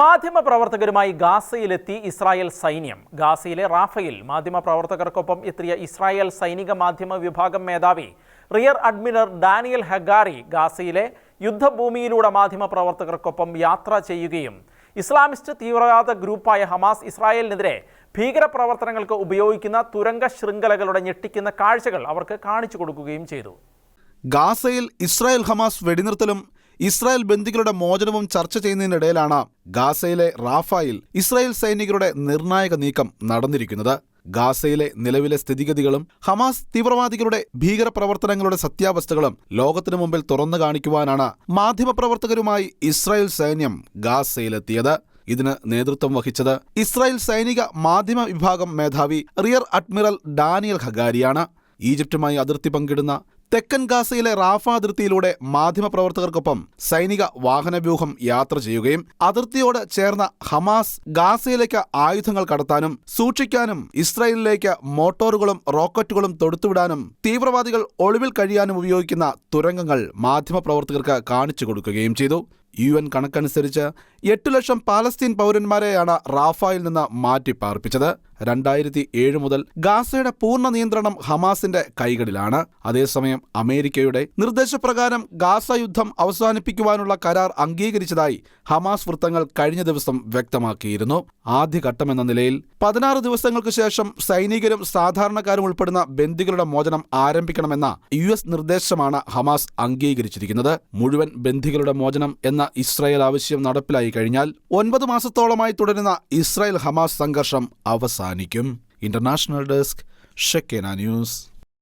മാധ്യമപ്രവർത്തകരുമായി ഗാസയിലെത്തി Israel സൈന്യം. ഗാസയിലെ റാഫയിൽ മാധ്യമപ്രവർത്തകർക്കൊപ്പം എത്തിയ ഇസ്രായേൽ സൈനിക മാധ്യമ വിഭാഗം മേധാവി റിയർ അഡ്മിറൽ ഡാനിയൽ ഹഗാരി ഗാസയിലെ യുദ്ധഭൂമിയിലൂടെ മാധ്യമപ്രവർത്തകർക്കൊപ്പം യാത്ര ചെയ്യുകയും ഇസ്ലാമിസ്റ്റ് തീവ്രവാദ ഗ്രൂപ്പായ ഹമാസ് ഇസ്രായേലിനെതിരെ ഭീകരപ്രവർത്തനങ്ങൾക്ക് ഉപയോഗിക്കുന്ന തുരങ്ക ശൃംഖലകളുടെ ഞെട്ടിക്കുന്ന കാഴ്ചകൾ അവർക്ക് കാണിച്ചു കൊടുക്കുകയും ചെയ്തു. ഗാസയിൽ ഇസ്രായേൽ ഹമാസ് വെടിനിർത്തലും ഇസ്രായേൽ ബന്ദികളുടെ മോചനവും ചർച്ച ചെയ്യുന്നതിനിടയിലാണ് ഗാസയിലെ റാഫായിൽ ഇസ്രായേൽ സൈനികരുടെ നിർണായക നീക്കം നടന്നിരിക്കുന്നത്. ഗാസയിലെ നിലവിലെ സ്ഥിതിഗതികളും ഹമാസ് തീവ്രവാദികളുടെ ഭീകരപ്രവർത്തനങ്ങളുടെ സത്യാവസ്ഥകളും ലോകത്തിനു മുമ്പിൽ തുറന്നു കാണിക്കുവാനാണ് മാധ്യമപ്രവർത്തകരുമായി ഇസ്രായേൽ സൈന്യം ഗാസയിലെത്തിയത്. ഇതിന് നേതൃത്വം വഹിച്ചത് ഇസ്രായേൽ സൈനിക മാധ്യമ വിഭാഗം മേധാവി റിയർ അഡ്മിറൽ ഡാനിയൽ ഹഗാരിയാണ് ഈജിപ്തുമായി അതിർത്തി പങ്കിടുന്ന തെക്കൻ ഗാസയിലെ റാഫ അതിർത്തിയിലൂടെ മാധ്യമപ്രവർത്തകർക്കൊപ്പം സൈനിക വാഹനവ്യൂഹം യാത്ര ചെയ്യുകയും അതിർത്തിയോട് ചേർന്ന ഹമാസ് ഗാസയിലേക്ക് ആയുധങ്ങൾ കടത്താനും സൂക്ഷിക്കാനും ഇസ്രായേലിലേക്ക് മോട്ടോറുകളും റോക്കറ്റുകളും തൊടുത്തുവിടാനും തീവ്രവാദികൾ ഒളിവിൽ കഴിയാനും ഉപയോഗിക്കുന്ന തുരങ്കങ്ങൾ മാധ്യമപ്രവർത്തകർക്ക് കാണിച്ചു കൊടുക്കുകയും ചെയ്തു. യു എൻ കണക്കനുസരിച്ച് എട്ട് ലക്ഷം പാലസ്തീൻ പൗരന്മാരെയാണ് റാഫായിൽ നിന്ന് മാറ്റി പാർപ്പിച്ചത്. രണ്ടായിരത്തി ഏഴ് മുതൽ ഗാസയുടെ പൂർണ നിയന്ത്രണം ഹമാസിന്റെ കൈകളിലാണ്. അതേസമയം അമേരിക്കയുടെ നിർദ്ദേശപ്രകാരം ഗാസ യുദ്ധം അവസാനിപ്പിക്കുവാനുള്ള കരാർ അംഗീകരിച്ചതായി ഹമാസ് വൃത്തങ്ങൾ കഴിഞ്ഞ ദിവസം വ്യക്തമാക്കിയിരുന്നു. ആദ്യഘട്ടമെന്ന നിലയിൽ പതിനാറ് ദിവസങ്ങൾക്ക് ശേഷം സൈനികരും സാധാരണക്കാരും ഉൾപ്പെടുന്ന ബന്ദികളുടെ മോചനം ആരംഭിക്കണമെന്ന യു നിർദ്ദേശമാണ് ഹമാസ് അംഗീകരിച്ചിരിക്കുന്നത്. മുഴുവൻ ബന്ദികളുടെ മോചനം എന്ന ഇസ്രായേൽ ആവശ്യം നടപ്പിലായി കഴിഞ്ഞാൽ ഒൻപത് മാസത്തോളമായി തുടരുന്ന ഇസ്രായേൽ ഹമാസ് സംഘർഷം അവസാനിക്കും. ഇന്റർനാഷണൽ ഡെസ്ക് ഷെക്കേന ന്യൂസ്.